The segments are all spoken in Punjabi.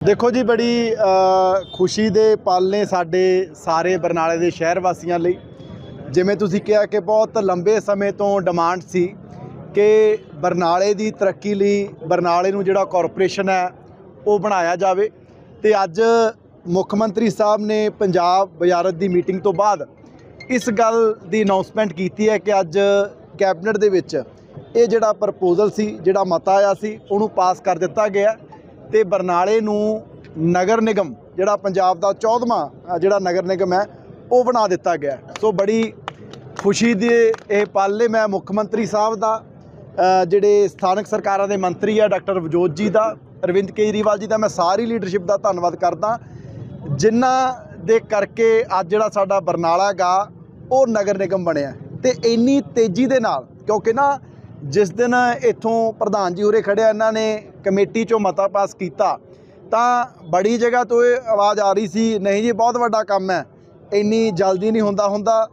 ਦੇਖੋ ਜੀ, ਬੜੀ ਖੁਸ਼ੀ ਦੇ ਪਲ ਨੇ ਸਾਡੇ ਸਾਰੇ ਬਰਨਾਲੇ ਦੇ ਸ਼ਹਿਰ ਵਾਸੀਆਂ ਲਈ। ਜਿਵੇਂ ਤੁਸੀਂ ਕਿਹਾ ਕਿ ਬਹੁਤ ਲੰਬੇ ਸਮੇਂ ਤੋਂ ਡਿਮਾਂਡ ਸੀ ਕਿ ਬਰਨਾਲੇ ਦੀ ਤਰੱਕੀ ਲਈ ਬਰਨਾਲੇ ਨੂੰ ਜਿਹੜਾ ਕਾਰਪੋਰੇਸ਼ਨ ਹੈ, ਉਹ ਬਣਾਇਆ ਜਾਵੇ। ਤੇ ਅੱਜ ਮੁੱਖ ਮੰਤਰੀ ਸਾਹਿਬ ਨੇ ਪੰਜਾਬ ਵਜ਼ਾਰਤ ਦੀ ਮੀਟਿੰਗ ਤੋਂ ਬਾਅਦ ਇਸ ਗੱਲ ਦੀ ਅਨਾਉਂਸਮੈਂਟ ਕੀਤੀ ਹੈ ਕਿ ਅੱਜ ਕੈਬਨਿਟ ਦੇ ਵਿੱਚ ਇਹ ਜਿਹੜਾ ਪ੍ਰਪੋਜ਼ਲ ਸੀ, ਜਿਹੜਾ ਮਤਾ ਆਇਆ ਸੀ, ਉਹਨੂੰ ਪਾਸ ਕਰ ਦਿੱਤਾ ਗਿਆ। ਤੇ ਬਰਨਾਲੇ ਨੂੰ ਨਗਰ ਨਿਗਮ ਜਿਹੜਾ ਪੰਜਾਬ ਦਾ 14ਵਾਂ ਜਿਹੜਾ ਨਗਰ ਨਿਗਮ ਹੈ, ਉਹ ਬਣਾ ਦਿੱਤਾ ਗਿਆ ਸੋ ਬੜੀ ਖੁਸ਼ੀ ਦੇ ਇਹ ਪਲ ਨੇ ਮੈਂ ਮੁੱਖ ਮੰਤਰੀ ਸਾਹਿਬ ਦਾ ਜਿਹੜੇ ਸਥਾਨਕ ਸਰਕਾਰਾਂ ਦੇ ਮੰਤਰੀ ਆ, ਡਾਕਟਰ ਵਜੋਤ ਜੀ ਦਾ, ਅਰਵਿੰਦ ਕੇਜਰੀਵਾਲ ਜੀ ਦਾ, ਮੈਂ ਸਾਰੀ ਲੀਡਰਸ਼ਿਪ ਦਾ ਧੰਨਵਾਦ ਕਰਦਾ। ਜਿਨ੍ਹਾਂ ਦੇ ਕਰਕੇ ਅੱਜ ਜਿਹੜਾ ਸਾਡਾ ਬਰਨਾਲਾ ਗਾ ਉਹ ਨਗਰ ਨਿਗਮ ਬਣਿਆ ਤੇ ਇੰਨੀ ਤੇਜ਼ੀ ਦੇ ਨਾਲ, ਕਿਉਂਕਿ ਨਾ ਜਿਸ ਦਿਨ ਇੱਥੋਂ ਪ੍ਰਧਾਨ ਜੀ ਉਰੇ ਖੜਿਆ, ਇਹਨਾਂ ਨੇ ਕਮੇਟੀ ਚੋਂ ਮਤਾ ਪਾਸ ਕੀਤਾ, ਤਾਂ ਬੜੀ ਜਗ੍ਹਾ ਤੋਂ ਇਹ ਆਵਾਜ਼ ਆ ਰਹੀ ਸੀ, ਨਹੀਂ ਜੀ, ਬਹੁਤ ਵੱਡਾ ਕੰਮ ਹੈ, ਇੰਨੀ ਜਲਦੀ ਨਹੀਂ ਹੁੰਦਾ ਹੁੰਦਾ,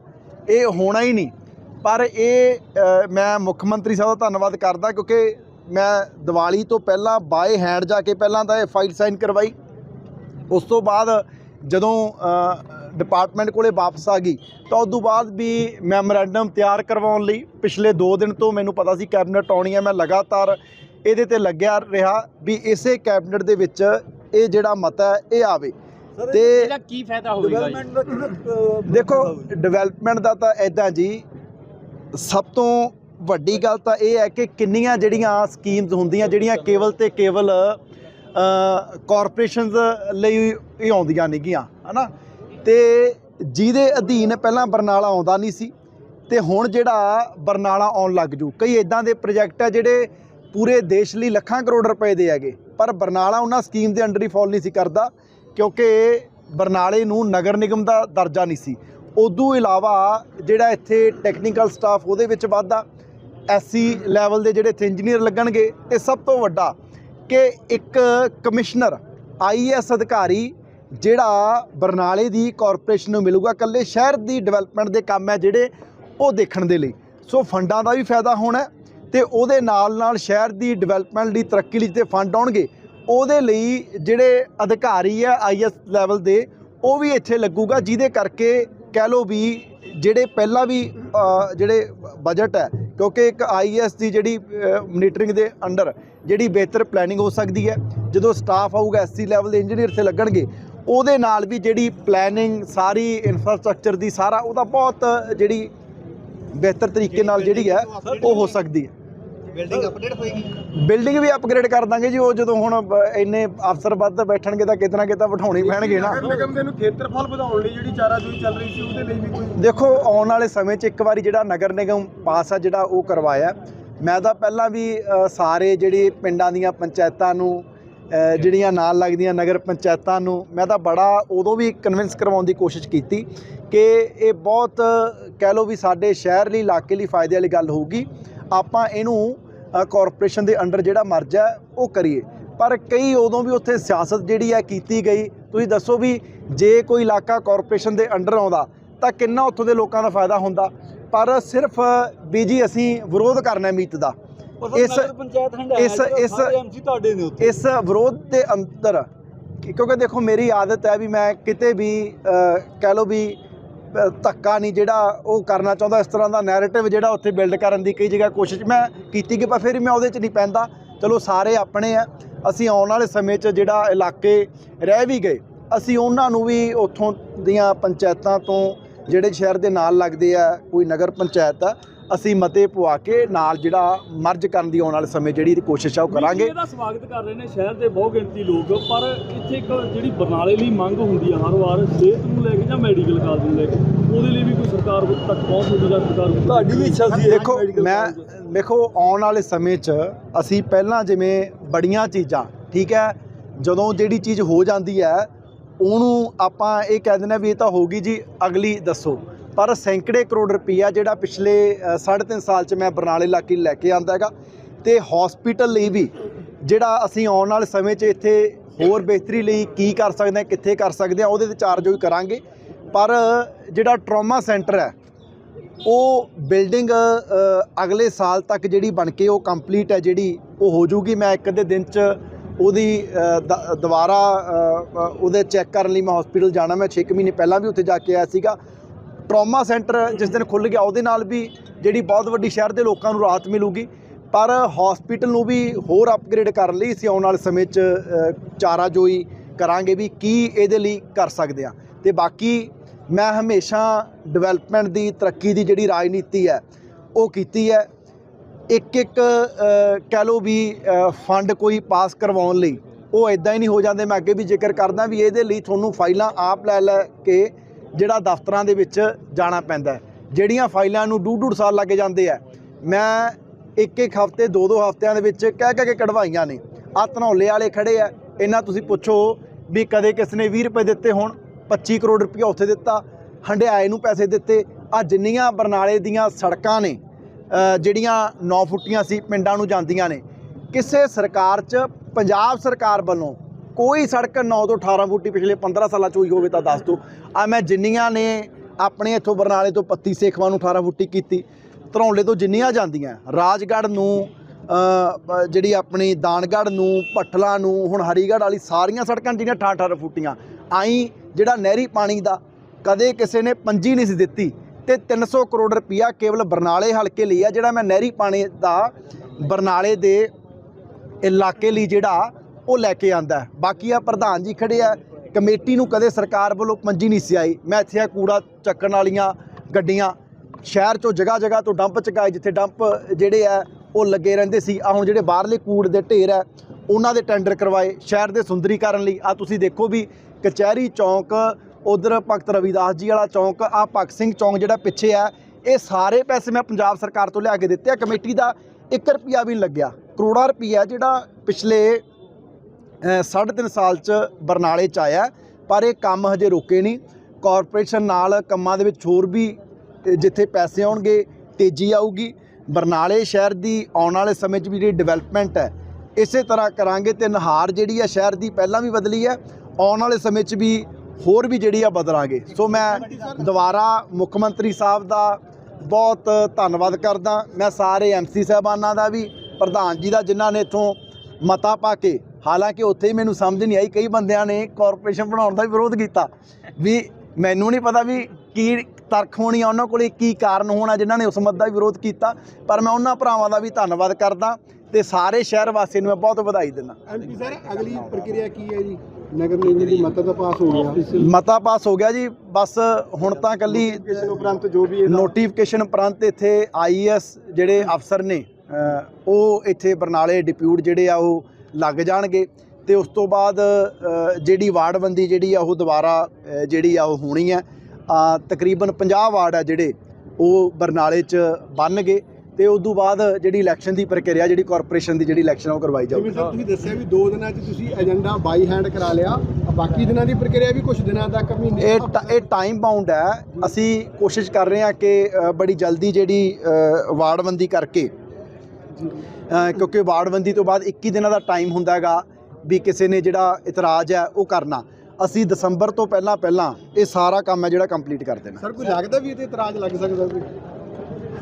ਇਹ ਹੋਣਾ ਹੀ ਨਹੀਂ। ਪਰ ਇਹ ਮੈਂ ਮੁੱਖ ਮੰਤਰੀ ਸਾਹਿਬ ਦਾ ਧੰਨਵਾਦ ਕਰਦਾ, ਕਿਉਂਕਿ ਮੈਂ ਦੀਵਾਲੀ ਤੋਂ ਪਹਿਲਾਂ ਬਾਏ ਹੈਂਡ ਜਾ ਕੇ ਪਹਿਲਾਂ ਤਾਂ ਇਹ ਫਾਈਲ ਸਾਈਨ ਕਰਵਾਈ। ਉਸ ਤੋਂ ਬਾਅਦ ਜਦੋਂ ਡਿਪਾਰਟਮੈਂਟ ਕੋਲੇ ਵਾਪਸ ਆ ਗਈ। ਤਾਂ ਉਸ ਤੋਂ ਬਾਅਦ ਵੀ ਮੈਮੋਰੈਂਡਮ ਤਿਆਰ ਕਰਵਾਉਣ ਲਈ ਪਿਛਲੇ 2 ਦਿਨ ਤੋਂ ਮੈਨੂੰ ਪਤਾ ਸੀ ਕੈਬਨਿਟ ਆਉਣੀ ਹੈ ਮੈਂ ਲਗਾਤਾਰ ਇਹਦੇ ਤੇ ਲੱਗਿਆ ਰਿਹਾ ਵੀ ਇਸੇ ਕੈਬਨਿਟ ਦੇ ਵਿੱਚ ਇਹ ਜਿਹੜਾ ਮਤਾ ਹੈ ਇਹ ਆਵੇ। ਤੇ ਇਹਦਾ ਕੀ ਫਾਇਦਾ ਹੋਵੇਗਾ ਦੇਖੋ ਡਿਵੈਲਪਮੈਂਟ ਦਾ ਤਾਂ ਐਦਾਂ ਜੀ ਸਭ ਤੋਂ ਵੱਡੀ ਗੱਲ ਤਾਂ ਇਹ ਹੈ ਕਿ ਕਿੰਨੀਆਂ ਜਿਹੜੀਆਂ ਸਕੀਮਸ ਹੁੰਦੀਆਂ ਜਿਹੜੀਆਂ ਕੇਵਲ ਤੇ ਕੇਵਲ ਕਾਰਪੋਰੇਸ਼ਨਸ ਲਈ ਹੀ ਆਉਂਦੀਆਂ ਨੇਗੀਆਂ ਹਨਾ? ਤੇ ਜਿਹਦੇ ਅਧੀਨ ਪਹਿਲਾਂ ਬਰਨਾਲਾ ਆਉਂਦਾ ਨਹੀਂ ਸੀ ਤੇ ਹੁਣ ਜਿਹੜਾ ਬਰਨਾਲਾ ਆਉਣ ਲੱਗ ਜੂ। ਕਈ ਇਦਾਂ ਦੇ ਪ੍ਰੋਜੈਕਟ ਆ ਜਿਹੜੇ ਪੂਰੇ ਦੇਸ਼ ਲਈ ਲੱਖਾਂ ਕਰੋੜ ਰੁਪਏ ਦੇ ਹੈਗੇ। ਪਰ ਬਰਨਾਲਾ ਉਹਨਾਂ ਸਕੀਮ ਦੇ ਅੰਡਰ ਹੀ ਫਾਲ ਨਹੀਂ ਸੀ ਕਰਦਾ ਕਿਉਂਕਿ ਬਰਨਾਲੇ ਨੂੰ ਨਗਰ ਨਿਗਮ ਦਾ ਦਰਜਾ ਨਹੀਂ ਸੀ। ਉਦੋਂ ਇਲਾਵਾ ਜਿਹੜਾ ਇੱਥੇ ਟੈਕਨੀਕਲ ਸਟਾਫ ਉਹਦੇ ਵਿੱਚ ਵਾਧਾ ਐਸਸੀ ਲੈਵਲ ਦੇ ਜਿਹੜੇ ਇੱਥੇ ਇੰਜੀਨੀਅਰ ਲੱਗਣਗੇ ਤੇ ਸਭ ਤੋਂ ਵੱਡਾ ਕਿ ਇੱਕ ਕਮਿਸ਼ਨਰ ਆਈਐਸ ਅਧਿਕਾਰੀ ਜਿਹੜਾ ਬਰਨਾਲੇ ਦੀ ਕਾਰਪੋਰੇਸ਼ਨ ਨੂੰ ਮਿਲੂਗਾ, ਇਕੱਲੇ ਸ਼ਹਿਰ ਦੀ ਡਿਵੈਲਪਮੈਂਟ ਦੇ ਕੰਮ ਹੈ ਜਿਹੜੇ ਉਹ ਦੇਖਣ ਦੇ ਲਈ। ਸੋ ਫੰਡਾਂ ਦਾ ਵੀ ਫਾਇਦਾ ਹੋਣਾ ਹੈ ਤੇ ਉਹਦੇ ਨਾਲ ਨਾਲ ਸ਼ਹਿਰ ਦੀ ਡਿਵੈਲਪਮੈਂਟ ਲਈ ਤਰੱਕੀ ਲਈ ਤੇ ਫੰਡ ਆਉਣਗੇ, ਉਹਦੇ ਲਈ ਜਿਹੜੇ ਅਧਿਕਾਰੀ ਆ ਆਈਐਸ ਲੈਵਲ ਦੇ, ਉਹ ਵੀ ਇੱਥੇ ਲੱਗੂਗਾ, ਜਿਹਦੇ ਕਰਕੇ ਕਹਿ ਲਓ ਵੀ ਜਿਹੜੇ ਪਹਿਲਾਂ ਵੀ ਜਿਹੜੇ ਬਜਟ ਹੈ, ਕਿਉਂਕਿ ਇੱਕ ਆਈਐਸ ਦੀ ਜਿਹੜੀ ਮੋਨੀਟਰਿੰਗ ਦੇ ਅੰਡਰ ਜਿਹੜੀ ਬਿਹਤਰ ਪਲੈਨਿੰਗ ਹੋ ਸਕਦੀ ਹੈ। ਜਦੋਂ ਸਟਾਫ ਆਊਗਾ ਐਸਸੀ ਲੈਵਲ ਦੇ ਇੰਜੀਨੀਅਰ ਇੱਥੇ ਲੱਗਣਗੇ ਉਹਦੇ ਨਾਲ ਵੀ ਜਿਹੜੀ ਪਲੈਨਿੰਗ ਸਾਰੀ ਇਨਫਰਾਸਟ੍ਰਕਚਰ ਦੀ ਸਾਰਾ ਉਹਦਾ ਬਹੁਤ ਜਿਹੜੀ ਬਿਹਤਰ ਤਰੀਕੇ ਨਾਲ ਜਿਹੜੀ ਹੈ ਉਹ ਹੋ ਸਕਦੀ ਹੈ। ਬਿਲਡਿੰਗ ਅਪਡੇਟ ਹੋਏਗੀ। ਬਿਲਡਿੰਗ ਵੀ ਅਪਗ੍ਰੇਡ ਕਰ ਦਾਂਗੇ ਜੀ ਉਹ ਜਦੋਂ ਹੁਣ ਇੰਨੇ ਅਫਸਰ ਵੱਧ ਬੈਠਣਗੇ ਤਾਂ ਕਿਤੇ ਨਾ ਕਿਤੇ ਬਿਠਾਉਣੇ ਪੈਣਗੇ ਨਾ। ਨਿਗਮ ਦੇ ਨੂੰ ਖੇਤਰਫਲ ਵਧਾਉਣ ਲਈ ਜਿਹੜੀ ਚਾਰਾਜੋਈ ਚੱਲ ਰਹੀ ਸੀ ਉਹਦੇ ਲਈ ਵੀ ਕੋਈ ਦੇਖੋ ਆਉਣ ਵਾਲੇ ਸਮੇਂ 'ਚ ਇੱਕ ਵਾਰੀ ਜਿਹੜਾ ਨਗਰ ਨਿਗਮ ਪਾਸ ਆ ਜਿਹੜਾ ਉਹ ਕਰਵਾਇਆ। ਮੈਂ ਤਾਂ ਪਹਿਲਾਂ ਵੀ ਸਾਰੇ ਜਿਹੜੇ ਪਿੰਡਾਂ ਦੀਆਂ ਪੰਚਾਇਤਾਂ ਨੂੰ ਜਿਹੜੀਆਂ ਨਾਲ ਲੱਗਦੀਆਂ ਨਗਰ ਪੰਚਾਇਤਾਂ ਨੂੰ ਮੈਂ ਤਾਂ ਬੜਾ ਉਦੋਂ ਵੀ ਕਨਵਿੰਸ ਕਰਵਾਉਣ ਦੀ ਕੋਸ਼ਿਸ਼ ਕੀਤੀ ਕਿ ਇਹ ਬਹੁਤ ਕਹਿ ਲਓ ਵੀ ਸਾਡੇ ਸ਼ਹਿਰ ਲਈ ਇਲਾਕੇ ਲਈ ਫਾਇਦੇ ਵਾਲੀ ਗੱਲ ਹੋਊਗੀ। ਆਪਾਂ ਇਹਨੂੰ ਕਾਰਪੋਰੇਸ਼ਨ ਦੇ ਅੰਡਰ ਜਿਹੜਾ ਮਰਜ਼ ਹੈ ਉਹ ਕਰੀਏ। ਪਰ ਕਈ ਉਦੋਂ ਵੀ ਉੱਥੇ ਸਿਆਸਤ ਜਿਹੜੀ ਹੈ ਕੀਤੀ ਗਈ। ਤੁਸੀਂ ਦੱਸੋ ਵੀ ਜੇ ਕੋਈ ਇਲਾਕਾ ਕਾਰਪੋਰੇਸ਼ਨ ਦੇ ਅੰਡਰ ਆਉਂਦਾ ਤਾਂ ਕਿੰਨਾ ਉੱਥੋਂ ਦੇ ਲੋਕਾਂ ਦਾ ਫਾਇਦਾ ਹੁੰਦਾ? ਪਰ ਸਿਰਫ ਬੀਜੀ ਅਸੀਂ ਵਿਰੋਧ ਕਰਨਾ ਮੀਤ ਦਾ। ਇਸ ਇਸ ਇਸ ਇਸ ਵਿਰੋਧ ਦੇ ਅੰਦਰ ਕਿਉਂਕਿ ਦੇਖੋ ਮੇਰੀ ਆਦਤ ਹੈ ਵੀ ਮੈਂ ਕਿਤੇ ਵੀ ਕਹਿ ਲਓ ਵੀ ਧੱਕਾ ਨਹੀਂ ਜਿਹੜਾ ਉਹ ਕਰਨਾ ਚਾਹੁੰਦਾ ਇਸ ਤਰ੍ਹਾਂ ਦਾ ਨੈਰੇਟਿਵ ਜਿਹੜਾ ਉੱਥੇ ਬਿਲਡ ਕਰਨ ਦੀ ਕਈ ਜਗ੍ਹਾ ਕੋਸ਼ਿਸ਼ ਮੈਂ ਕੀਤੀ ਕਿ ਪਰ ਫਿਰ ਮੈਂ ਉਹਦੇ 'ਚ ਨਹੀਂ ਪੈਂਦਾ। ਚਲੋ ਸਾਰੇ ਆਪਣੇ ਆ ਅਸੀਂ ਆਉਣ ਵਾਲੇ ਸਮੇਂ 'ਚ ਜਿਹੜਾ ਇਲਾਕੇ ਰਹਿ ਵੀ ਗਏ ਅਸੀਂ ਉਹਨਾਂ ਨੂੰ ਵੀ ਉੱਥੋਂ ਦੀਆਂ ਪੰਚਾਇਤਾਂ ਤੋਂ ਜਿਹੜੇ ਸ਼ਹਿਰ ਦੇ ਨਾਲ ਲੱਗਦੇ ਆ ਕੋਈ ਨਗਰ ਪੰਚਾਇਤ ਆ ਅਸੀਂ ਮਤੇ ਪਵਾ ਕੇ ਨਾਲ ਜਿਹੜਾ ਮਰਜ ਕਰਨ ਦੀ ਆਉਣ ਵਾਲੇ ਸਮੇਂ ਜਿਹੜੀ ਕੋਸ਼ਿਸ਼ ਆ ਉਹ ਕਰਾਂਗੇ। ਇਹਦਾ ਸਵਾਗਤ ਕਰ ਰਹੇ ਨੇ ਸ਼ਹਿਰ ਦੇ ਬਹੁ ਗਿਣਤੀ ਲੋਕ ਪਰ ਇੱਥੇ ਇੱਕ ਜਿਹੜੀ ਬਰਨਾਲੇ ਲਈ ਮੰਗ ਹੁੰਦੀ ਆ ਹਰ ਵਾਰ ਸਿਹਤ ਨੂੰ ਲੈ ਕੇ ਜਾਂ ਮੈਡੀਕਲ ਕਾਲਜ ਨੂੰ ਲੈ ਕੇ ਉਹਦੇ ਲਈ ਵੀ ਕੋਈ ਸਰਕਾਰ ਤੱਕ ਪਹੁੰਚ ਹੁੰਦੀ ਜਾਂ ਸਰਕਾਰ ਤੁਹਾਡੀ ਵੀ ਇੱਛਾ ਸੀ ਦੇਖੋ ਮੈਂ ਦੇਖੋ ਆਉਣ ਵਾਲੇ ਸਮੇਂ 'ਚ ਅਸੀਂ ਪਹਿਲਾਂ ਜਿਵੇਂ ਬੜੀਆਂ ਚੀਜ਼ਾਂ ਠੀਕ ਹੈ ਜਦੋਂ ਜਿਹੜੀ ਚੀਜ਼ ਹੋ ਜਾਂਦੀ ਹੈ ਉਹਨੂੰ ਆਪਾਂ ਇਹ ਕਹਿ ਦਿੰਦੇ ਹਾਂ ਵੀ ਇਹ ਤਾਂ ਹੋਗੀ ਜੀ ਅਗਲੀ ਦੱਸੋ। ਪਰ ਸੈਂਕੜੇ ਕਰੋੜ ਰੁਪਈਆ ਜਿਹੜਾ ਪਿਛਲੇ ਅ, ਸਾਢੇ ਤਿੰਨ ਸਾਲ 'ਚ ਮੈਂ ਬਰਨਾਲੇ ਇਲਾਕੇ ਲੈ ਕੇ ਆਂਦਾ ਹੈਗਾ ਤੇ ਹਸਪੀਟਲ ਲਈ ਵੀ ਜਿਹੜਾ ਅਸੀਂ ਆਉਣ ਵਾਲੇ ਸਮੇਂ 'ਚ ਇੱਥੇ ਹੋਰ ਬਿਹਤਰੀ ਲਈ ਕੀ ਕਰ ਸਕਦੇ ਹਾਂ ਕਿੱਥੇ ਕਰ ਸਕਦੇ ਹਾਂ ਉਹਦੇ ਤੇ ਚਾਰਜ ਹੋਈ ਕਰਾਂਗੇ। ਪਰ ਜਿਹੜਾ ਟਰਾਮਾ ਸੈਂਟਰ ਹੈ ਉਹ ਬਿਲਡਿੰਗ ਅਗਲੇ ਸਾਲ ਤੱਕ ਜਿਹੜੀ ਬਣ ਕੇ ਉਹ ਕੰਪਲੀਟ ਹੈ ਜਿਹੜੀ ਉਹ ਹੋ ਜੂਗੀ। ਮੈਂ ਇੱਕ ਅੱਧੇ ਦਿਨ ਚ ਉਹਦੀ ਦ- ਦੁਬਾਰਾ ਉਹਦੇ ਚੈੱਕ ਕਰਨ ਲਈ ਮੈਂ ਹਸਪੀਟਲ ਜਾਣਾ ਮੈਂ 6 ਮਹੀਨੇ ਪਹਿਲਾਂ ਵੀ ਉੱਥੇ ਜਾ ਕੇ ਆਇਆ ਸੀਗਾ। ਟਰੋਮਾ ਸੈਂਟਰ ਜਿਸ ਦਿਨ ਖੁੱਲ ਗਿਆ ਉਹਦੇ ਨਾਲ ਵੀ ਜਿਹੜੀ ਬਹੁਤ ਵੱਡੀ ਸ਼ਹਿਰ ਦੇ ਲੋਕਾਂ ਨੂੰ ਰਾਹਤ ਮਿਲੂਗੀ। ਪਰ ਹਸਪੀਟਲ ਨੂੰ ਵੀ ਹੋਰ ਅਪਗ੍ਰੇਡ ਕਰਨ ਲਈ ਅਸੀਂ ਆਉਣ ਵਾਲੇ ਸਮੇਂ 'ਚ ਅ, ਚਾਰਾ ਜੋਈ ਕਰਾਂਗੇ ਵੀ ਕੀ ਇਹਦੇ ਲਈ ਕਰ ਸਕਦੇ ਆ ਤੇ ਬਾਕੀ ਮੈਂ ਹਮੇਸ਼ਾ ਡਿਵੈਲਪਮੈਂਟ ਦੀ ਤਰੱਕੀ ਦੀ ਜਿਹੜੀ ਰਾਜਨੀਤੀ ਹੈ ਉਹ ਕੀਤੀ ਹੈ। ਇੱਕ ਇੱਕ ਕਹਿ ਲਓ ਵੀ ਫੰਡ ਕੋਈ ਪਾਸ ਕਰਵਾਉਣ ਲਈ ਉਹ ਇਦਾਂ ਹੀ ਨਹੀਂ ਹੋ ਜਾਂਦੇ। ਮੈਂ ਅੱਗੇ ਵੀ ਜ਼ਿਕਰ ਕਰਦਾ ਵੀ ਇਹਦੇ ਲਈ ਤੁਹਾਨੂੰ ਫਾਈਲਾਂ ਆਪ ਲੈ ਲੈ ਕੇ ਜਿਹੜਾ ਦਫ਼ਤਰਾਂ ਦੇ ਵਿੱਚ ਜਾਣਾ ਪੈਂਦਾ ਜਿਹੜੀਆਂ ਫਾਈਲਾਂ ਨੂੰ ਡੂਢ ਡੂਢ ਸਾਲ ਲੱਗ ਜਾਂਦੇ ਆ। ਮੈਂ ਇੱਕ ਇੱਕ ਹਫ਼ਤੇ ਦੋ ਦੋ ਹਫ਼ਤਿਆਂ ਦੇ ਵਿੱਚ ਕਹਿ ਕਹਿ ਕੇ ਕਢਵਾਈਆਂ ਨੇ। ਆ ਧਨੌਲੇ ਵਾਲੇ ਖੜੇ ਆ, ਇਹਨਾਂ ਤੁਸੀਂ ਪੁੱਛੋ ਵੀ ਕਦੇ ਕਿਸ ਨੇ 20 ਰੁਪਏ ਦਿੱਤੇ ਹੋਣ 25 ਕਰੋੜ ਰੁਪਇਆ ਉੱਥੇ ਦਿੱਤਾ, ਹੰਡਿਆਏ ਨੂੰ ਪੈਸੇ ਦਿੱਤੇ। ਆ ਜਿੰਨੀਆਂ ਬਰਨਾਲੇ ਦੀਆਂ ਸੜਕਾਂ ਨੇ ਜਿਹੜੀਆਂ 9 ਫੁੱਟੀਆਂ ਸੀ, ਪਿੰਡਾਂ ਨੂੰ ਜਾਂਦੀਆਂ ਨੇ, ਕਿਸੇ ਸਰਕਾਰ 'ਚ, ਪੰਜਾਬ ਸਰਕਾਰ ਵੱਲੋਂ ਕੋਈ ਸੜਕ 9 ਤੋਂ 18 ਫੁੱਟੀ ਪਿਛਲੇ 15 ਸਾਲਾਂ 'ਚ ਹੋਈ ਹੋਵੇ ਤਾਂ ਦੱਸ ਦਿਓ। ਆ ਮੈਂ ਜਿੰਨੀਆਂ ਨੇ ਆਪਣੇ ਇੱਥੋਂ ਬਰਨਾਲੇ ਤੋਂ ਪੱਤੀ ਸੇਖਵਾਂ ਨੂੰ 18 ਫੁੱਟੀ ਕੀਤੀ, ਧਰੌਲੇ ਤੋਂ ਜਿੰਨੀਆਂ ਜਾਂਦੀਆਂ, ਰਾਜਗੜ੍ਹ ਨੂੰ ਜਿਹੜੀ ਆਪਣੀ ਦਾਨਗੜ੍ਹ ਨੂੰ, ਭੱਠਲਾ ਨੂੰ, ਹੁਣ ਹਰੀਗੜ੍ਹ ਵਾਲੀ ਸਾਰੀਆਂ ਸੜਕਾਂ ਜਿਹੜੀਆਂ 18 18 ਫੁੱਟੀਆਂ, ਆਈ ਜਿਹੜਾ ਨਹਿਰੀ ਪਾਣੀ ਦਾ ਕਦੇ ਕਿਸੇ ਨੇ ਪੰਜੀ ਨਹੀਂ ਸੀ ਦਿੱਤੀ ਤੇ 300 ਕਰੋੜ ਰੁਪਇਆ ਕੇਵਲ ਬਰਨਾਲੇ ਹਲਕੇ ਲਈ ਆ, ਜਿਹੜਾ ਮੈਂ ਨਹਿਰੀ ਪਾਣੀ ਦਾ ਬਰਨਾਲੇ ਦੇ ਇਲਾਕੇ ਲਈ ਜਿਹੜਾ ਉਹ ਲੈ ਕੇ ਆਂਦਾ ਬਾਕੀ ਆ ਪ੍ਰਧਾਨ ਜੀ ਖੜੇ ਆ, ਕਮੇਟੀ ਨੂੰ ਕਦੇ ਸਰਕਾਰ ਵੱਲੋਂ ਪੰਜੀ ਨਹੀਂ ਸੀ ਆਈ। ਮੈਂ ਇੱਥੇ ਆ ਕੂੜਾ ਚੱਕਣ ਵਾਲੀਆਂ ਗੱਡੀਆਂ, ਸ਼ਹਿਰ ਚੋਂ ਜਗ੍ਹਾ ਜਗ੍ਹਾ ਤੋਂ ਡੰਪ ਚੁਕਾਏ, ਜਿੱਥੇ ਡੰਪ ਜਿਹੜੇ ਆ, ਉਹ ਲੱਗੇ ਰਹਿੰਦੇ ਸੀ। ਆ ਹੁਣ ਜਿਹੜੇ ਬਾਹਰਲੇ ਕੂੜ ਦੇ ਢੇਰ ਆ, ਉਹਨਾਂ ਦੇ ਟੈਂਡਰ ਕਰਵਾਏ। ਸ਼ਹਿਰ ਦੇ ਸੁੰਦਰੀਕਰਨ ਲਈ। ਆ ਤੁਸੀਂ ਦੇਖੋ ਵੀ ਕਚਹਿਰੀ ਚੌਂਕ, ਉਧਰ ਭਗਤ ਰਵਿਦਾਸ ਜੀ ਵਾਲਾ ਚੌਂਕ ਆ ਭਗਤ ਸਿੰਘ ਚੌਂਕ ਜਿਹੜਾ ਪਿੱਛੇ ਆ, ਇਹ ਸਾਰੇ ਪੈਸੇ ਮੈਂ ਪੰਜਾਬ ਸਰਕਾਰ ਤੋਂ ਲਿਆ ਕੇ ਦਿੱਤੇ ਆ। ਕਮੇਟੀ ਦਾ 1 ਰੁਪਿਆ ਵੀ ਲੱਗਿਆ। ਕਰੋੜਾਂ ਰੁਪਿਆ ਜਿਹੜਾ ਪਿਛਲੇ ਅ, ਸਾਢੇ ਤਿੰਨ ਸਾਲ ਚ ਬਰਨਾਲੇ ਚ ਆਇਆ ਪਰ ਇਹ ਕੰਮ ਹਜੇ ਰੁਕੇ ਨਹੀਂ। ਕਾਰਪੋਰੇਸ਼ਨ ਨਾਲ ਕੰਮਾਂ ਦੇ ਵਿੱਚ ਹੋਰ ਵੀ ਜਿੱਥੇ ਪੈਸੇ ਆਉਣਗੇ ਤੇਜ਼ੀ ਆਊਗੀ। ਬਰਨਾਲੇ ਸ਼ਹਿਰ ਦੀ ਆਉਣ ਵਾਲੇ ਸਮੇਂ 'ਚ ਵੀ ਜਿਹੜੀ ਡਿਵੈਲਪਮੈਂਟ ਹੈ ਇਸੇ ਤਰ੍ਹਾਂ ਕਰਾਂਗੇ ਤੇ ਨਹਾਰ ਜਿਹੜੀ ਆ ਸ਼ਹਿਰ ਦੀ ਪਹਿਲਾਂ ਵੀ ਬਦਲੀ ਹੈ ਆਉਣ ਵਾਲੇ ਸਮੇਂ 'ਚ ਵੀ ਹੋਰ ਵੀ ਜਿਹੜੀ ਆ ਬਦਲਾਂਗੇ। ਸੋ ਮੈਂ ਦੁਬਾਰਾ ਮੁੱਖ ਮੰਤਰੀ ਸਾਹਿਬ ਦਾ ਬਹੁਤ ਧੰਨਵਾਦ ਕਰਦਾ। ਮੈਂ ਸਾਰੇ ਐਮਸੀ ਸਾਹਿਬਾਨਾਂ ਦਾ ਵੀ ਪ੍ਰਧਾਨ ਜੀ ਦਾ ਜਿਨ੍ਹਾਂ ਨੇ ਇਥੋਂ ਮਤਾ ਪਾ ਕੇ ਹਾਲਾਂਕਿ ਉੱਥੇ ਹੀ ਮੈਨੂੰ ਸਮਝ ਨਹੀਂ ਆਈ ਕਈ ਬੰਦਿਆਂ ਨੇ ਕਾਰਪੋਰੇਸ਼ਨ ਬਣਾਉਣ ਦਾ ਵੀ ਵਿਰੋਧ ਕੀਤਾ। ਵੀ ਮੈਨੂੰ ਨਹੀਂ ਪਤਾ ਵੀ ਕੀ ਤਰਕ ਹੋਣੀ ਆ ਉਹਨਾਂ ਕੋਲੇ ਕੀ ਕਾਰਨ ਹੋਣਾ ਜਿਨ੍ਹਾਂ ਨੇ ਉਸ ਮਤ ਦਾ ਵੀ ਵਿਰੋਧ ਕੀਤਾ। ਪਰ ਮੈਂ ਉਹਨਾਂ ਭਰਾਵਾਂ ਦਾ ਵੀ ਧੰਨਵਾਦ ਕਰਦਾ ਤੇ ਸਾਰੇ ਸ਼ਹਿਰ ਵਾਸੀਆਂ ਨੂੰ ਮੈਂ ਬਹੁਤ ਵਧਾਈ ਦਿੰਦਾ। ਐਮਪੀ ਸਰ ਅਗਲੀ ਪ੍ਰਕਿਰਿਆ ਕੀ ਹੈ ਜੀ? ਨਗਰ ਨਿਗਮ ਦੀ ਮਤਾ ਤਾਂ ਪਾਸ ਹੋ ਗਿਆ। ਮਤਾ ਪਾਸ ਹੋ ਗਿਆ ਜੀ ਬਸ ਹੁਣ ਤਾਂ ਕੱਲੀ ਉਪਰੰਤ ਜੋ ਵੀ ਨੋਟੀਫਿਕੇਸ਼ਨ ਉਪਰੰਤ ਇੱਥੇ ਆਈਐਸ ਜਿਹੜੇ ਅਫਸਰ ਨੇ ਉਹ ਇੱਥੇ ਬਰਨਾਲੇ ਡਿਪਿਊਟ ਜਿਹੜੇ ਆ ਉਹ ਲੱਗ ਜਾਣਗੇ ਤੇ ਉਸ ਤੋਂ ਬਾਅਦ ਜਿਹੜੀ ਵਾਰਡਬੰਦੀ ਜਿਹੜੀ ਆ ਉਹ ਦੁਬਾਰਾ ਜਿਹੜੀ ਆ ਉਹ ਹੋਣੀ ਹੈ ਤਕਰੀਬਨ 50 ਵਾਰਡ ਆ ਜਿਹੜੇ ਉਹ ਬਰਨਾਲੇ 'ਚ ਬਣਨਗੇ ਤੇ ਉਸ ਤੋਂ ਬਾਅਦ ਜਿਹੜੀ ਇਲੈਕਸ਼ਨ ਦੀ ਪ੍ਰਕਿਰਿਆ ਜਿਹੜੀ ਕਾਰਪੋਰੇਸ਼ਨ ਦੀ ਜਿਹੜੀ ਇਲੈਕਸ਼ਨ ਉਹ ਕਰਵਾਈ ਜਾਊਗੀ। ਜਿਵੇਂ ਤੁਸੀਂ ਦੱਸਿਆ ਵੀ 2 ਦਿਨਾਂ 'ਚ ਤੁਸੀਂ ਏਜੰਡਾ ਬਾਈ ਹੈਂਡ ਕਰਾ ਲਿਆ ਬਾਕੀ ਦਿਨਾਂ ਦੀ ਪ੍ਰਕਿਰਿਆ ਵੀ ਕੁਝ ਦਿਨਾਂ ਤੱਕ ਮਹੀਨੇ ਇਹ ਇਹ ਟਾਈਮ ਬਾਉਂਡ ਹੈ ਅਸੀਂ ਕੋਸ਼ਿਸ਼ ਕਰ ਰਹੇ ਹਾਂ ਕਿ ਬੜੀ ਜਲਦੀ ਜਿਹੜੀ ਵਾਰਡਬੰਦੀ ਕਰਕੇ ਕਿਉਂਕਿ ਵਾਰਡਬੰਦੀ ਤੋਂ ਬਾਅਦ 21 ਦਿਨਾਂ ਦਾ ਟਾਈਮ ਹੁੰਦਾ ਹੈਗਾ ਵੀ ਕਿਸੇ ਨੇ ਜਿਹੜਾ ਇਤਰਾਜ਼ ਹੈ ਉਹ ਕਰਨਾ। ਅਸੀਂ ਦਸੰਬਰ ਤੋਂ ਪਹਿਲਾਂ ਪਹਿਲਾਂ ਇਹ ਸਾਰਾ ਕੰਮ ਹੈ ਜਿਹੜਾ ਕੰਪਲੀਟ ਕਰ ਦੇਣਾ। ਸਰ ਕੋਈ ਲੱਗਦਾ ਵੀ ਇਹ ਤੇ ਇਤਰਾਜ਼ ਲੱਗ ਸਕਦਾ ਕੋਈ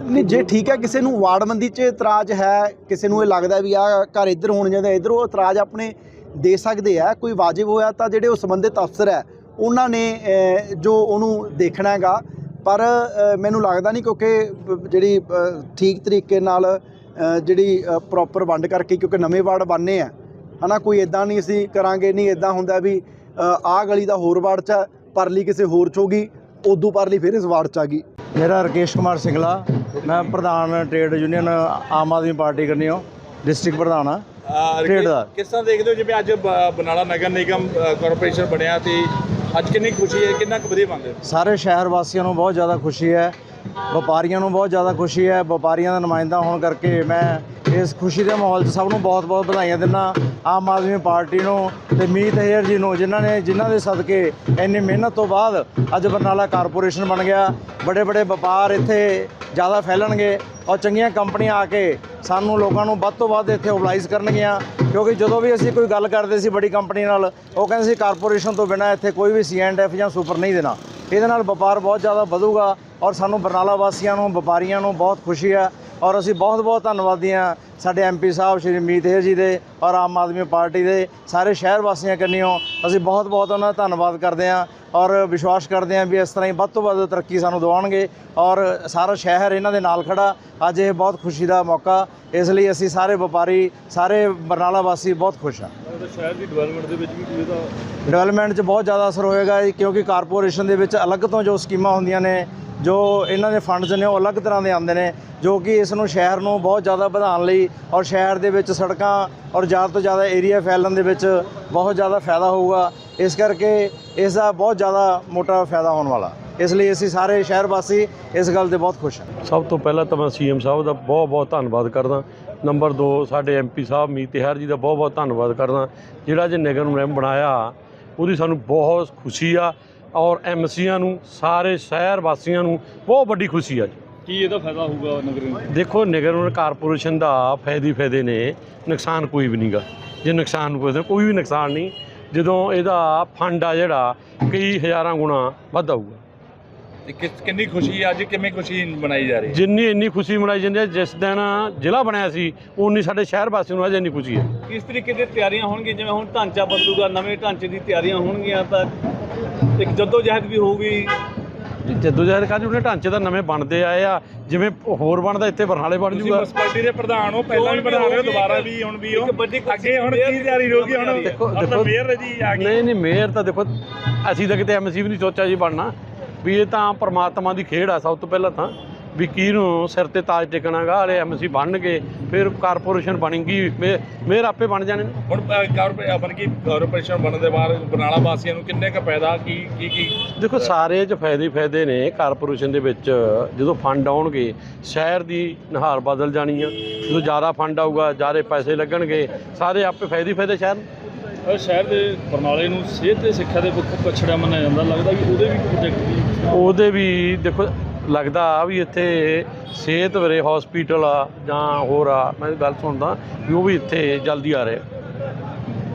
ਨਹੀਂ ਜੇ ਠੀਕ ਹੈ ਕਿਸੇ ਨੂੰ ਵਾਰਡਬੰਦੀ 'ਚ ਇਤਰਾਜ਼ ਹੈ ਕਿਸੇ ਨੂੰ ਇਹ ਲੱਗਦਾ ਵੀ ਆ ਘਰ ਇੱਧਰ ਹੋਣ ਜਾਂਦਾ ਇੱਧਰ ਉਹ ਇਤਰਾਜ਼ ਆਪਣੇ ਦੇ ਸਕਦੇ ਆ ਕੋਈ ਵਾਜਿਬ ਹੋਇਆ ਤਾਂ ਜਿਹੜੇ ਉਹ ਸੰਬੰਧਿਤ ਅਫਸਰ ਹੈ ਉਹਨਾਂ ਨੇ ਜੋ ਉਹਨੂੰ ਦੇਖਣਾ ਹੈਗਾ। ਪਰ ਮੈਨੂੰ ਲੱਗਦਾ ਨਹੀਂ ਕਿਉਂਕਿ ਜਿਹੜੀ ਠੀਕ ਤਰੀਕੇ ਨਾਲ ਜਿਹੜੀ ਪ੍ਰੋਪਰ ਵੰਡ ਕਰਕੇ ਕਿਉਂਕਿ ਨਵੇਂ ਵਾਰਡ ਬਣਨੇ ਆ। ਹਨਾ ਕੋਈ ਇਦਾਂ ਨਹੀਂ ਅਸੀਂ ਕਰਾਂਗੇ ਨਹੀਂ ਇਦਾਂ ਹੁੰਦਾ ਵੀ ਆਹ ਗਲੀ ਦਾ ਹੋਰ ਵਾਰਡ 'ਚ ਹੈ, ਪਰਲੀ ਕਿਸੇ ਹੋਰ 'ਚ ਹੋਗੀ ਉਦੋਂ ਪਰਲੀ ਫਿਰ ਇਸ ਵਾਰਡ 'ਚ ਆ ਗਈ। ਮੇਰਾ ਰਕੇਸ਼ ਕੁਮਾਰ ਸਿੰਗਲਾ ਮੈਂ ਪ੍ਰਧਾਨ trade union Aam Aadmi party ਕਰਨੀਓ district ਪ੍ਰਧਾਨ ਆ ਟ੍ਰੇਡ ਦਾ। ਕਿਸ ਤਰ੍ਹਾਂ ਦੇਖਦੇ ਹੋ ਜਿਵੇਂ ਅੱਜ ਬ- ਬਰਨਾਲਾ ਨਗਰ ਨਿਗਮ ਕਾਰਪੋਰੇਸ਼ਨ ਬਣਿਆ ਤੇ ਅੱਜ ਕਿੰਨੀ ਖੁਸ਼ੀ ਹੈ ਕਿੰਨਾ ਕੁ ਵਧੀਆ ਮੰਨਦੇ ਹੋ? ਸਾਰੇ ਸ਼ਹਿਰ ਵਾਸੀਆਂ ਨੂੰ ਬਹੁਤ ਜ਼ਿਆਦਾ ਖੁਸ਼ੀ ਹੈ ਵਪਾਰੀਆਂ ਨੂੰ ਬਹੁਤ ਜ਼ਿਆਦਾ ਖੁਸ਼ੀ ਹੈ, ਵਪਾਰੀਆਂ ਦਾ ਨੁਮਾਇੰਦਾ ਹੋਣ ਕਰਕੇ ਮੈਂ ਇਸ ਖੁਸ਼ੀ ਦੇ ਮਾਹੌਲ 'ਚ ਸਭ ਨੂੰ ਬਹੁਤ-ਬਹੁਤ ਵਧਾਈਆਂ ਦਿੰਦਾ ਆਮ ਆਦਮੀ ਪਾਰਟੀ ਨੂੰ ਤੇ ਮੀਤ ਹੇਅਰ ਜੀ ਨੂੰ, ਜਿਨ੍ਹਾਂ ਨੇ, ਜਿਨ੍ਹਾਂ ਦੇ ਸਦਕੇ ਇੰਨੀ ਮਿਹਨਤ ਤੋਂ ਬਾਅਦ ਅੱਜ ਬਰਨਾਲਾ ਕਾਰਪੋਰੇਸ਼ਨ ਬਣ ਗਿਆ। ਬੜੇ ਬੜੇ ਵਪਾਰ ਇੱਥੇ ਜ਼ਿਆਦਾ ਫੈਲਣਗੇ। ਔਰ ਚੰਗੀਆਂ ਕੰਪਨੀਆਂ ਆ ਕੇ ਸਾਨੂੰ ਲੋਕਾਂ ਨੂੰ ਵੱਧ ਤੋਂ ਵੱਧ ਇੱਥੇ ਮੋਬਿਲਾਈਜ਼ ਕਰਨਗੀਆਂ। ਕਿਉਂਕਿ ਜਦੋਂ ਵੀ ਅਸੀਂ ਕੋਈ ਗੱਲ ਕਰਦੇ ਸੀ ਬੜੀ ਕੰਪਨੀ ਨਾਲ, ਉਹ ਕਹਿੰਦੇ ਸੀ ਕਾਰਪੋਰੇਸ਼ਨ ਤੋਂ ਬਿਨਾਂ ਇੱਥੇ ਕੋਈ ਵੀ ਸੀ ਐਂਡ ਐਫ ਜਾਂ ਸੁਪਰ ਨਹੀਂ ਦੇਣਾ। ਇਹਦੇ ਨਾਲ ਵਪਾਰ ਬਹੁਤ ਜ਼ਿਆਦਾ ਵਧੂਗਾ ਔਰ ਸਾਨੂੰ ਬਰਨਾਲਾ ਵਾਸੀਆਂ ਨੂੰ, ਵਪਾਰੀਆਂ ਨੂੰ ਬਹੁਤ ਖੁਸ਼ੀ ਹੈ। ਔਰ ਅਸੀਂ ਬਹੁਤ ਬਹੁਤ ਧੰਨਵਾਦੀ ਹਾਂ ਸਾਡੇ ਐਮਪੀ ਸਾਹਿਬ, ਸ਼੍ਰੀ ਮੀਤ ਹੇਰ ਜੀ ਦੇ ਔਰ ਆਮ ਆਦਮੀ ਪਾਰਟੀ ਦੇ ਸਾਰੇ ਸ਼ਹਿਰ ਵਾਸੀਆਂ ਕੰਨਿਓ, ਅਸੀਂ ਬਹੁਤ ਬਹੁਤ ਉਹਨਾਂ ਦਾ ਧੰਨਵਾਦ ਕਰਦੇ ਹਾਂ। ਔਰ ਵਿਸ਼ਵਾਸ ਕਰਦੇ ਹਾਂ ਵੀ ਇਸ ਤਰ੍ਹਾਂ ਹੀ ਵੱਧ ਤੋਂ ਵੱਧ ਤਰੱਕੀ ਸਾਨੂੰ ਦਿਵਾਉਣਗੇ ਔਰ ਸਾਰਾ ਸ਼ਹਿਰ ਇਹਨਾਂ ਦੇ ਨਾਲ ਖੜਾ। ਅੱਜ ਇਹ ਬਹੁਤ ਖੁਸ਼ੀ ਦਾ ਮੌਕਾ। ਇਸ ਲਈ ਅਸੀਂ ਸਾਰੇ ਵਪਾਰੀ ਸਾਰੇ ਬਰਨਾਲਾ ਵਾਸੀ ਬਹੁਤ ਖੁਸ਼ ਉਹਦੇ ਸ਼ਹਿਰ ਦੀ ਡਿਵੈਲਪਮੈਂਟ ਦੇ ਵਿੱਚ ਵੀ ਇਹਦਾ ਡਿਵੈਲਪਮੈਂਟ 'ਚ ਬਹੁਤ ਜ਼ਿਆਦਾ ਅਸਰ ਹੋਏਗਾ ਕਿਉਂਕਿ ਕਾਰਪੋਰੇਸ਼ਨ ਦੇ ਵਿੱਚ ਅਲੱਗ ਤੋਂ ਜੋ ਸਕੀਮਾਂ ਹੁੰਦੀਆਂ ਨੇ ਜੋ ਇਹਨਾਂ ਦੇ ਫੰਡਸ ਨੇ ਉਹ ਅਲੱਗ ਤਰ੍ਹਾਂ ਦੇ ਆਉਂਦੇ ਨੇ, ਜੋ ਕਿ ਇਸ ਨੂੰ ਸ਼ਹਿਰ ਨੂੰ ਬਹੁਤ ਜ਼ਿਆਦਾ ਵਧਾਉਣ ਲਈ ਔਰ ਸ਼ਹਿਰ ਦੇ ਵਿੱਚ ਸੜਕਾਂ ਔਰ ਜ਼ਿਆਦਾ ਤੋਂ ਜ਼ਿਆਦਾ ਏਰੀਆ ਫੈਲਣ ਦੇ ਵਿੱਚ ਬਹੁਤ ਜ਼ਿਆਦਾ ਫਾਇਦਾ ਹੋਊਗਾ। ਇਸ ਕਰਕੇ ਇਸ ਦਾ ਬਹੁਤ ਜ਼ਿਆਦਾ ਮੋਟਾ ਫਾਇਦਾ ਹੋਣ ਵਾਲਾ। ਇਸ ਲਈ ਅਸੀਂ ਸਾਰੇ ਸ਼ਹਿਰ ਵਾਸੀ ਇਸ ਗੱਲ ਦੇ ਬਹੁਤ ਖੁਸ਼ ਹਾਂ। ਸਭ ਤੋਂ ਪਹਿਲਾਂ ਤਾਂ ਮੈਂ ਸੀਐਮ ਸਾਹਿਬ ਦਾ ਬਹੁਤ ਬਹੁਤ ਧੰਨਵਾਦ ਕਰਦਾ। ਨੰਬਰ 2 ਸਾਡੇ ਐਮਪੀ ਸਾਹਿਬ ਮੀਤਿਹਾਰ ਜੀ ਦਾ ਬਹੁਤ ਬਹੁਤ ਧੰਨਵਾਦ ਕਰਦਾ। ਜਿਹੜਾ ਜੇ ਨਿਗਮ ਨਿਯਮ ਬਣਾਇਆ, ਉਹਦੀ ਸਾਨੂੰ ਬਹੁਤ ਖੁਸ਼ੀ ਆ। ਔਰ ਐਮਸੀਆਂ ਨੂੰ ਸਾਰੇ ਸ਼ਹਿਰ ਵਾਸੀਆਂ ਨੂੰ ਬਹੁਤ ਵੱਡੀ ਖੁਸ਼ੀ ਆ ਜੀ। ਕੀ ਇਹਦਾ ਫਾਇਦਾ ਹੋਊਗਾ ਨਗਰ ਨੂੰ? ਦੇਖੋ ਨਿਗਮ ਕਾਰਪੋਰੇਸ਼ਨ ਦਾ ਫਾਇਦੇ ਫਾਇਦੇ ਨੇ ਨੁਕਸਾਨ ਕੋਈ ਵੀ ਨਹੀਂਗਾ। ਜੇ ਨੁਕਸਾਨ ਕੋਈ ਕੋਈ ਵੀ ਨੁਕਸਾਨ ਨਹੀਂ ਜਦੋਂ ਇਹਦਾ ਫੰਡ ਆ ਜਿਹੜਾ ਕਈ ਹਜ਼ਾਰਾਂ ਗੁਣਾ ਵੱਧ ਆਊਗਾ। ਕਿੰਨੀ ਖੁਸ਼ੀ ਅੱਜ ਕਿਵੇਂ ਖੁਸ਼ੀ ਮਨਾਈ ਜਾ ਰਹੀ ਹੈ? ਜਿੰਨੀ ਇੰਨੀ ਖੁਸ਼ੀ ਮਨਾਈ ਜਾਂਦੀ ਹੈ ਜਿਸ ਦਿਨ ਜ਼ਿਲ੍ਹਾ ਬਣਿਆ ਸੀ ਉਨੀ ਸਾਡੇ ਸ਼ਹਿਰ ਵਾਸੀਆਂ ਨੂੰ ਅਜੇ ਇੰਨੀ ਖੁਸ਼ੀ ਹੈ। ਕਿਸ ਤਰੀਕੇ ਦੀ ਤਿਆਰੀਆਂ ਹੋਣਗੀਆਂ? ਜਿਵੇਂ ਹੁਣ ਢਾਂਚਾ ਬਦਲੂਗਾ ਨਵੇਂ ਢਾਂਚੇ ਦੀ ਤਿਆਰੀਆਂ ਹੋਣਗੀਆਂ ਤਾਂ ਇੱਕ ਜੱਦੋ ਜਹਿਦ ਵੀ ਹੋਊਗੀ। ਜਦੋਂ ਜਹਿਰ ਕਾਜ ਉਹਨੇ ਢਾਂਚੇ ਤਾਂ ਨਵੇਂ ਬਣਦੇ ਆਏ ਆ। ਜਿਵੇਂ ਹੋਰ ਬਣਦਾ ਇੱਥੇ ਬਰਨਾਲੇ ਬਣ ਤੁਸੀਂ ਜੂਗਾ। ਮੁਨਸਪੈਲਿਟੀ ਦੇ ਪ੍ਰਧਾਨ ਹੋ ਪਹਿਲਾਂ ਵੀ ਪ੍ਰਧਾਨ ਰਹੇ ਦੁਬਾਰਾ ਵੀ ਹੁਣ ਵੀ ਹੋ। ਇੱਕ ਵੱਡੀ ਕੁਰਸੀ ਅੱਗੇ ਹੁਣ ਕੀ ਤਿਆਰੀ ਰਹੂਗੀ ਹੁਣ? ਦੇਖੋ- ਹੁਣ ਤਾਂ ਦੇਖੋ- ਮੇਅਰ ਜੀ ਆ ਗਈ ਨਹੀਂ ਨਹੀਂ ਮੇਅਰ ਤਾਂ ਦੇਖੋ ਅਸੀਂ ਤਾਂ ਕਿਤੇ ਐਮਸੀ ਵੀ ਨਹੀਂ ਸੋਚਿਆ ਜੀ ਬਣਨਾ। ਵੀ ਇਹ ਤਾਂ ਪ੍ਰਮਾਤਮਾ ਦੀ ਖੇਡ ਆ ਸਭ ਤੋਂ ਪਹਿਲਾਂ ਤਾਂ। ਵੀ ਕਿਹਨੂੰ ਸਿਰ ਤੇ ਤਾਜ ਟਿਕਣਾਗਾ ਹਲੇ ਐਮਸੀ ਬਣਨਗੇ ਫਿਰ ਕਾਰਪੋਰੇਸ਼ਨ ਬਣੇਗੀ ਮੇ- ਮੇਅਰ ਆਪੇ ਬਣ ਜਾਣੇ ਨੇ। ਹੁਣ ਕਾਰਪੋਰੇ ਆਪਨ ਕੀ ਕਾਰਪੋਰੇਸ਼ਨ ਬਣਨ ਦੇ ਬਾਅਦ ਬਰਨਾਲਾ ਵਾਸੀਆਂ ਨੂੰ ਕਿੰਨੇ ਕ ਫਾਇਦਾ ਕੀ ਕੀ ਕੀ? ਦੇਖੋ ਸਾਰੇ 'ਚ ਫਾਇਦੇ ਫਾਇਦੇ ਨੇ ਕਾਰਪੋਰੇਸ਼ਨ ਦੇ ਵਿੱਚ ਜਦੋਂ ਫੰਡ ਆਉਣਗੇ ਸ਼ਹਿਰ ਦੀ ਨਹਾਰ ਬਦਲ ਜਾਣੀ ਆ। ਜਦੋਂ ਜ਼ਿਆਦਾ ਫੰਡ ਆਊਗਾ ਜ਼ਿਆਦਾ ਪੈਸੇ ਲੱਗਣਗੇ ਸਾਰੇ ਆਪੇ ਫਾਇਦੇ ਫਾਇਦੇ ਸ਼ਹਿਰ ਨੂੰ। ਸ਼ਹਿਰ ਦੇ ਬਰਨਾਲੇ ਨੂੰ ਸਿਹਤ ਤੇ ਸਿੱਖਿਆ ਦੇ ਪੱਖੋਂ ਪਛੜਿਆ ਮੰਨਿਆ ਜਾਂਦਾ ਲੱਗਦਾ ਕਿ ਉਹਦੇ ਵੀ ਪ੍ਰੋਜੈਕਟ ਦੀ ਉਹਦੇ ਵੀ ਦੇਖੋ ਲੱਗਦਾ ਵੀ ਇੱਥੇ ਸਿਹਤ ਵਰੇ ਹਸਪੀਟਲ ਆ ਜਾਂ ਹੋਰ ਆ, ਮੈਂ ਗੱਲ ਸੁਣਦਾ ਵੀ ਉਹ ਵੀ ਇੱਥੇ ਜਲਦੀ ਆ ਰਹੇ